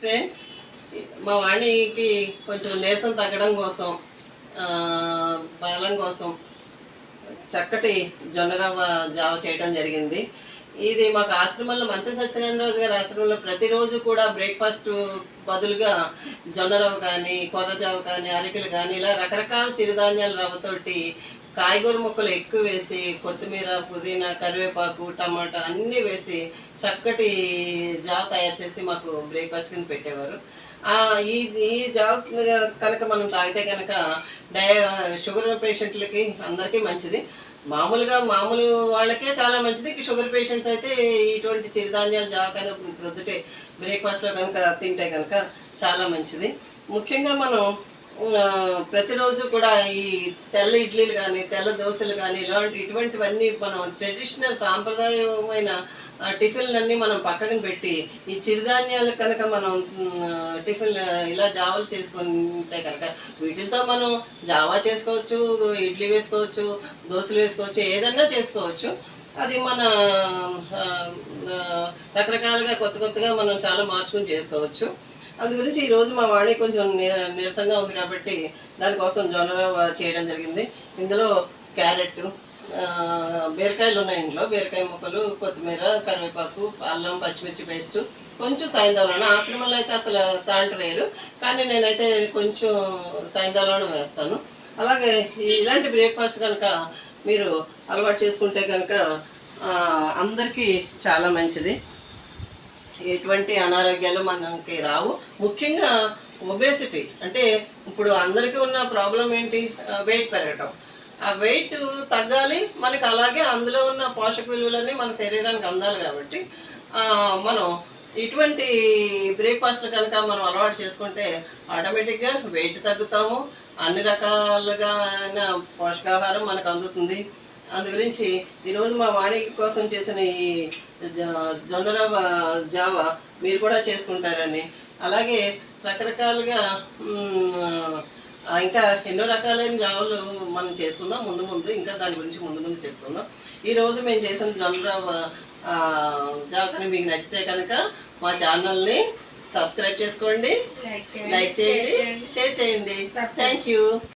Friends మా వాణికి కొంచెం నీరసం తగ్గడం కోసం బలం కోసం చక్కటి జొన్నరవ్వ జావ చేయడం జరిగింది. ఇది మాకు ఆశ్రమంలో మంత్రి సత్యనారాయణ రాజు గారి ఆశ్రమంలో ప్రతిరోజు కూడా బ్రేక్ఫాస్ట్ బదులుగా జొన్నరవ్వ కానీ కొర్రజావ కానీ అరికలు కానీ ఇలా రకరకాల చిరుధాన్యాల రవ్వతోటి కాయగూర ముక్కలు ఎక్కువ వేసి కొత్తిమీర పుదీనా కరివేపాకు టమాటా అన్నీ వేసి చక్కటి జావ తయారు చేసి మాకు బ్రేక్ఫాస్ట్ కింద పెట్టేవారు. ఈ ఈ జావ కనుక మనం తాగితే కనుక డయ షుగర్ పేషెంట్లకి అందరికీ మంచిది. మామూలుగా మామూలు వాళ్ళకే చాలా మంచిది. షుగర్ పేషెంట్స్ అయితే ఇటువంటి చిరుధాన్యాలు జావ కనుక ప్రొద్దుటే బ్రేక్ఫాస్ట్లో కనుక తింటే కనుక చాలా మంచిది. ముఖ్యంగా మనం ప్రతిరోజు కూడా ఈ తెల్ల ఇడ్లీలు కానీ తెల్ల దోశలు కానీ ఇలాంటి ఇటువంటివన్నీ మనం ట్రెడిషనల్ సాంప్రదాయమైన టిఫిన్లన్నీ మనం పక్కన పెట్టి ఈ చిరుధాన్యాలు కనుక మనం టిఫిన్ ఇలా జావలు చేసుకుంటే కనుక వీటితో మనం జావా చేసుకోవచ్చు ఇడ్లీ వేసుకోవచ్చు దోశలు వేసుకోవచ్చు ఏదన్నా చేసుకోవచ్చు. అది మన రకరకాలుగా కొత్త కొత్తగా మనం చాలా మార్చుకుని చేసుకోవచ్చు. అందు గురించి ఈరోజు మా వాణి కొంచెం నీరసంగా ఉంది కాబట్టి దానికోసం జొన్న చేయడం జరిగింది. ఇందులో క్యారెట్ బీరకాయలు ఉన్నాయి ఇంట్లో బీరకాయ ముక్కలు కొత్తిమీర కరివేపాకు అల్లం పచ్చిమిర్చి పేస్ట్ కొంచెం సాయంత్రం ఆశ్రమంలో అయితే అసలు సాల్ట్ వేయరు. కానీ నేనైతే కొంచెం సాయంత్రం వేస్తాను. అలాగే ఇలాంటి బ్రేక్ఫాస్ట్ కనుక మీరు అలవాటు చేసుకుంటే కనుక అందరికీ చాలా మంచిది. ఎటువంటి అనారోగ్యాలు మనకి రావు. ముఖ్యంగా ఒబేసిటీ అంటే ఇప్పుడు అందరికీ ఉన్న ప్రాబ్లం ఏంటి? వెయిట్ పెరగటం. ఆ వెయిట్ తగ్గాలి మనకి అలాగే అందులో ఉన్న పోషక విలువలన్నీ మన శరీరానికి అందాలి కాబట్టి మనం ఇటువంటి బ్రేక్ఫాస్ట్ కనుక మనం అలవాటు చేసుకుంటే ఆటోమేటిక్గా వెయిట్ తగ్గుతాము. అన్ని రకాలుగా పోషకాహారం మనకు అందుతుంది. అందు గురించి ఈరోజు మా వాణి కోసం చేసిన ఈ జ- జొన్న రవ్వ జావ మీరు కూడా చేసుకుంటారని. అలాగే రకరకాలుగా ఇంకా ఎన్నో రకాలైన జావలు మనం చేసుకుందాం ముందు ముందు ఇంకా దాని గురించి ముందు ముందు చెప్పుకుందాం. ఈరోజు మేము చేసిన జొన్న రవ్వ ఆ, జావ కనుక మీకు నచ్చితే కనుక మా ఛానల్ని సబ్స్క్రైబ్ చేసుకోండి లైక్ చేయండి లైక్ చేయండి షేర్ చేయండి థ్యాంక్ యూ.